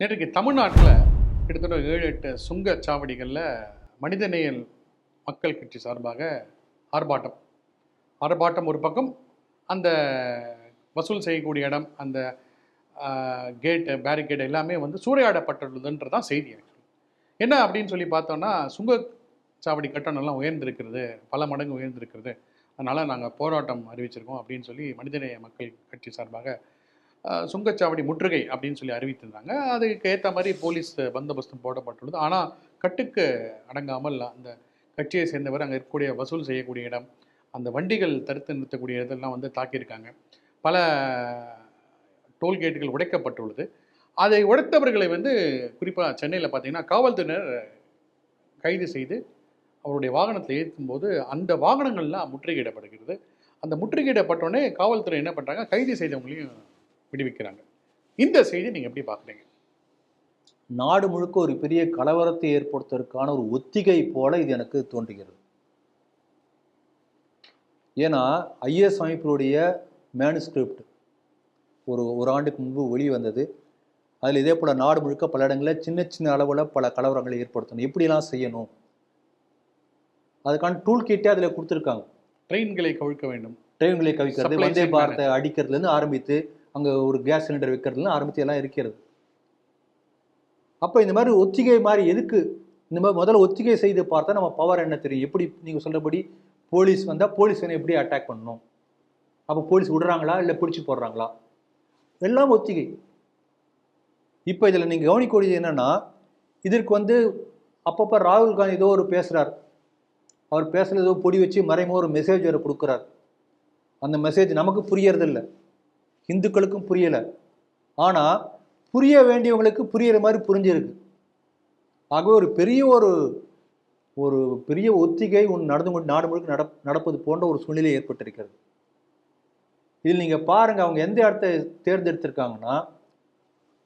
நேற்றுக்கு தமிழ்நாட்டில் கிட்டத்தட்ட ஏழு எட்டு சுங்க சாவடிகளில் மனிதநேயல் மக்கள் கட்சி சார்பாக ஆர்ப்பாட்டம். ஆர்ப்பாட்டம் ஒரு பக்கம் அந்த வசூல் செய்யக்கூடிய இடம் அந்த கேட்டு பேரிகேட் எல்லாமே வந்து சூறையாடப்பட்டுள்ளதுன்றதான் செய்தி எனக்கு. என்ன அப்படின்னு சொல்லி பார்த்தோம்னா சுங்கச்சாவடி கட்டணம்லாம் உயர்ந்திருக்கிறது பல மடங்கு உயர்ந்திருக்கிறது. அதனால் நாங்கள் போராட்டம் அறிவிச்சிருக்கோம் அப்படின்னு சொல்லி மனிதநேய மக்கள் கட்சி சார்பாக சுங்கச்சாவடி முற்றுகை அப்படின்னு சொல்லி அறிவித்திருந்தாங்க. அதுக்கு ஏற்ற மாதிரி போலீஸ் பந்தோபஸ்தும் போடப்பட்டுள்ளது. ஆனால் கட்டுக்கு அடங்காமல் அந்த கட்சியை சேர்ந்தவர் அங்கே இருக்கக்கூடிய வசூல் செய்யக்கூடிய இடம் அந்த வண்டிகள் தடுத்து நிறுத்தக்கூடிய இதெல்லாம் வந்து தாக்கியிருக்காங்க. பல டோல்கேட்டுகள் உடைக்கப்பட்டுள்ளது. அதை உடைத்தவர்களை வந்து குறிப்பாக சென்னையில் பார்த்தீங்கன்னா காவல்துறையினர் கைது செய்து அவருடைய வாகனத்தில் ஏற்றும்போது அந்த வாகனங்கள்லாம் முற்றுகையிடப்படுகிறது. அந்த முற்றுகையிடப்பட்டோடனே காவல்துறை என்ன பண்ணுறாங்க கைது செய்தவங்களையும் விடுவிக்கிறாங்க. இந்த செய்தி நீங்கள் எப்படி பார்க்குறீங்க? நாடு முழுக்க ஒரு பெரிய கலவரத்தை ஏற்படுத்துவதற்கான ஒரு ஒத்திகை போல இது எனக்கு தோன்றுகிறது. ஏன்னா ஐஎஸ் அமைப்பினுடைய மேனுஸ்கிரிப்ட் ஒரு ஒரு ஆண்டுக்கு முன்பு வெளி வந்தது அதில் இதே போல் நாடு முழுக்க பல இடங்களில் சின்ன சின்ன அளவில் பல கலவரங்களை ஏற்படுத்தணும். எப்படிலாம் செய்யணும்? அதுக்கான டூல் கிட்டே அதில் கொடுத்துருக்காங்க. ட்ரெயின்களை கவிழ்க்க வேண்டும். ட்ரெயின்களை கவிக்கிறது Supply வந்தே பாரத்தை அடிக்கிறதுலேருந்து ஆரம்பித்து அங்கே ஒரு கேஸ் சிலிண்டர் விற்கிறதுலாம் ஆரம்பித்து எல்லாம் இருக்கிறது. அப்போ இந்த மாதிரி ஒத்திகை மாதிரி எதுக்கு? இந்த மாதிரி முதல்ல ஒத்திகை செய்து பார்த்தா நம்ம பவர் என்ன தெரியும்? எப்படி நீங்கள் சொல்கிறபடி போலீஸ் வந்தால் போலீஸ் என்ன எப்படி அட்டாக் பண்ணணும்? அப்போ போலீஸ் விடுறாங்களா? இல்லை பிடிச்சி போடுறாங்களா? எல்லாம் ஒத்திகை. இப்போ இதில் நீங்கள் கவனிக்கக்கூடியது என்னென்னா இதற்கு வந்து அப்பப்போ ராகுல் காந்தி ஏதோ ஒரு பேசுகிறார் அவர் பேசுகிறது ஏதோ பொடி வச்சு மறைமுக ஒரு மெசேஜ் வேறு கொடுக்குறார். அந்த மெசேஜ் நமக்கு புரியறதில்ல. இந்துக்களுக்கும் புரியலை. ஆனால் புரிய வேண்டியவங்களுக்கு புரியிற மாதிரி புரிஞ்சிருக்கு. ஆகவே ஒரு பெரிய ஒரு ஒரு பெரிய ஒத்திகை ஒன்று நடந்து கொண்டு நாடு முழுக்க நட நடப்பது போன்ற ஒரு சூழ்நிலை ஏற்பட்டிருக்கிறது. இதில் நீங்கள் பாருங்க அவங்க எந்த இடத்த தேர்ந்தெடுத்திருக்காங்கன்னா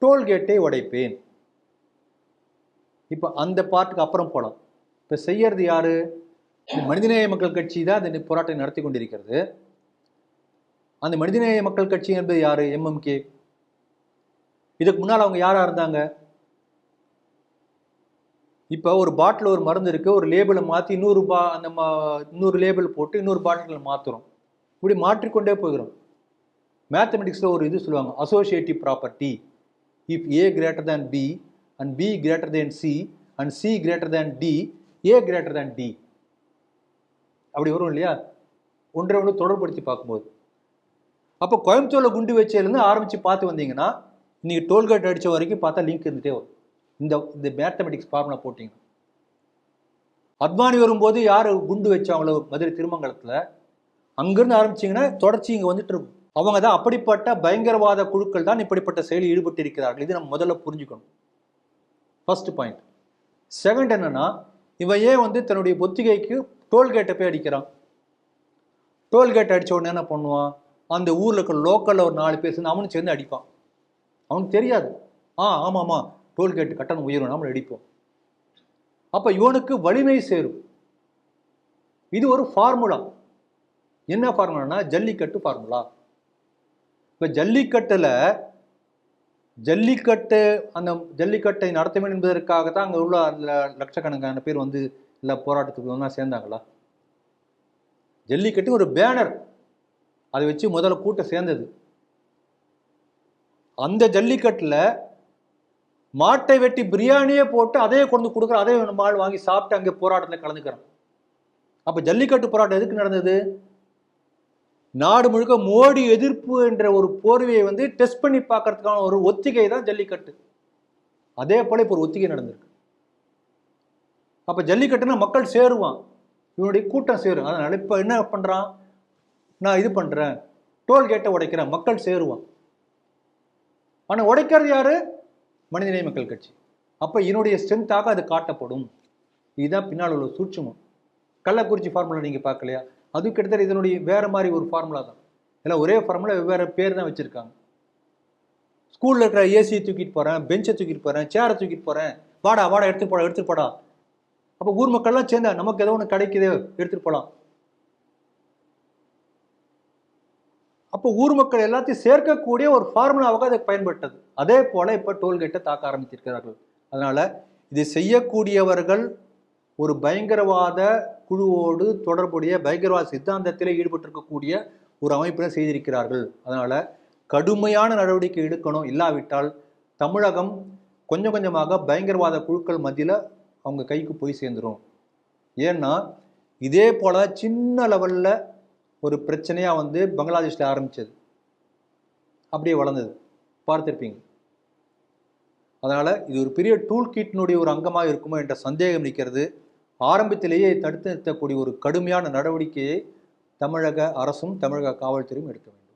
டோல்கேட்டை உடைப்பேன். இப்போ அந்த பாட்டுக்கு அப்புறம் போகலாம் இப்போ செய்யறது யாரு? மனிதநேய மக்கள் கட்சி தான் இந்த போராட்டம் நடத்தி கொண்டிருக்கிறது. அந்த மனிதநேய மக்கள் கட்சி என்பது யார்? எம்எம்கே இதுக்கு முன்னால் அவங்க யாராக இருந்தாங்க? இப்போ ஒரு பாட்டில் ஒரு மருந்து இருக்குது ஒரு லேபிளை மாற்றி இன்னொரு பா அந்த மா இன்னொரு லேபிள் போட்டு இன்னொரு பாட்டில் மாற்றுறோம் இப்படி மாற்றிக்கொண்டே போகிறோம். மேத்தமெட்டிக்ஸில் ஒரு இது சொல்லுவாங்க associative property if A greater than B and B greater than C and C greater than D A greater than D அப்படி வரும் இல்லையா? ஒன்றை ஒன்று தொடர்படுத்தி பார்க்கும்போது. அப்போ கோயம்புத்தூரில் குண்டு வச்சதுலேருந்து ஆரம்பித்து பார்த்து வந்தீங்கன்னா நீங்கள் டோல்கேட் அடித்த வரைக்கும் பார்த்தா லிங்க் இருந்துகிட்டே வரும். இந்த இந்த மேத்தமெட்டிக்ஸ் ஃபார்முலா போட்டிங்க. அத்வானி வரும்போது யார் குண்டு வச்சாங்களோ மதுரை திருமங்கலத்தில் அங்கேருந்து ஆரம்பிச்சிங்கன்னா தொடர்ச்சி இங்கே வந்துட்டு இருக்கும். அவங்க தான் அப்படிப்பட்ட பயங்கரவாத குழுக்கள் தான் இப்படிப்பட்ட செயலில் ஈடுபட்டு இருக்கிறார்கள். இது நம்ம முதல்ல புரிஞ்சுக்கணும். ஃபர்ஸ்ட் பாயிண்ட் செகண்ட் என்னன்னா இவன் ஏன் வந்து தன்னுடைய பொத்திகைக்கு டோல்கேட்டை போய் அடிக்கிறான்? டோல்கேட் அடித்த உடனே என்ன பண்ணுவான்? அந்த ஊரில் இருக்கிற லோக்கலில் ஒரு நாலு பேர் சேர்ந்து அவனும் சேர்ந்து அடிப்பான். அவனுக்கு தெரியாது. ஆ ஆமாம்மா டோல்கேட் கட்டணம் உயரும் நம்மளை அடிப்போம். அப்போ இவனுக்கு வலிமை சேரும். இது ஒரு ஃபார்முலா என்ன ஃபார்முலானா ஜல்லிக்கட்டு ஃபார்முலா இப்போ ஜல்லிக்கட்டில் ஜல்லிக்கட்டு அந்த ஜல்லிக்கட்டை நடத்த வேண்டும் என்பதற்காக தான் அங்கே உள்ள அந்த லட்சக்கணக்கான பேர் வந்து இல்லை போராட்டத்துக்கு ஒன்றா சேர்ந்தாங்களா? ஜல்லிக்கட்டு ஒரு பேனர் அதை வச்சு முதல்ல கூட்டம் சேர்ந்தது. அந்த ஜல்லிக்கட்டில் மாட்டை வெட்டி பிரியாணியே போட்டு அதையே கொண்டு கொடுக்குற அதே நம்ம ஆள் வாங்கி சாப்பிட்டு அங்கே போராட்டத்தில் கலந்துக்கிறான். அப்போ ஜல்லிக்கட்டு போராட்டம் எதுக்கு நடந்தது? நாடு முழுக்க மோடி எதிர்ப்பு என்ற ஒரு போர்வையை வந்து டெஸ்ட் பண்ணி பார்க்கறதுக்கான ஒரு ஒத்திகை தான் ஜல்லிக்கட்டு. அதே போல் இப்போ ஒரு ஒத்திகை நடந்திருக்கு. அப்போ ஜல்லிக்கட்டுனா மக்கள் சேருவான். இவனுடைய கூட்டம் சேரும். அதனால் இப்போ என்ன பண்ணுறான் நான் இது பண்ணுறேன் டோல்கேட்டை உடைக்கிறேன். மக்கள் சேருவான் ஆனால் உடைக்கிறது யார்? மனிதநேய மக்கள் கட்சி. அப்போ என்னுடைய ஸ்ட்ரென்த்தாக அது காட்டப்படும். இதுதான் பின்னால் உள்ள சூட்சமம். கள்ளக்குறிச்சி ஃபார்முலா நீங்கள் பார்க்கலையா? அது கிட்டத்தட்ட இதனுடைய வேறு மாதிரி ஒரு ஃபார்முலா தான். எல்லாம் ஒரே ஃபார்முலா வெவ்வேறு பேர் தான் வச்சுருக்காங்க. ஸ்கூலில் இருக்கிற ஏசியை தூக்கிட்டு போகிறேன் பெஞ்சை தூக்கிட்டு போகிறேன் சேரை தூக்கிட்டு போகிறேன் வாடா வாடா எடுத்துட்டு போடா எடுத்துட்டு போடா. அப்போ ஊர் மக்கள்லாம் சேர்ந்தா நமக்கு ஏதோ ஒன்று கிடைக்குது எடுத்துகிட்டு போகலாம் அப்போ ஊர் மக்கள் எல்லாத்தையும் சேர்க்கக்கூடிய ஒரு ஃபார்முலாவாக அது பயன்பட்டது. அதே போல இப்போ டோல்கேட்டை தாக்க ஆரம்பித்திருக்கிறார்கள். அதனால இதை செய்யக்கூடியவர்கள் ஒரு பயங்கரவாத குழுவோடு தொடர்புடைய பயங்கரவாத சித்தாந்தத்தில் ஈடுபட்டிருக்கக்கூடிய ஒரு அமைப்பில் செய்திருக்கிறார்கள். அதனால கடுமையான நடவடிக்கை எடுக்கணும். இல்லாவிட்டால் தமிழகம் கொஞ்சம் கொஞ்சமாக பயங்கரவாத குழுக்கள் மத்தியில் அவங்க கைக்கு போய் சேர்ந்துரும். ஏன்னா இதே போல சின்ன லெவலில் ஒரு பிரச்சனையாக வந்து பங்களாதேஷில் ஆரம்பித்தது அப்படியே வளர்ந்தது. பார்த்துருப்பீங்க. அதனால் இது ஒரு பெரிய டூல் கிட்னுடைய ஒரு அங்கமாக இருக்குமோ என்ற சந்தேகம் நிற்கிறது ஆரம்பத்திலேயே தடுத்து நிறுத்தக்கூடிய ஒரு கடுமையான நடவடிக்கையை தமிழக அரசும் தமிழக காவல்துறையும் எடுக்க வேண்டும்.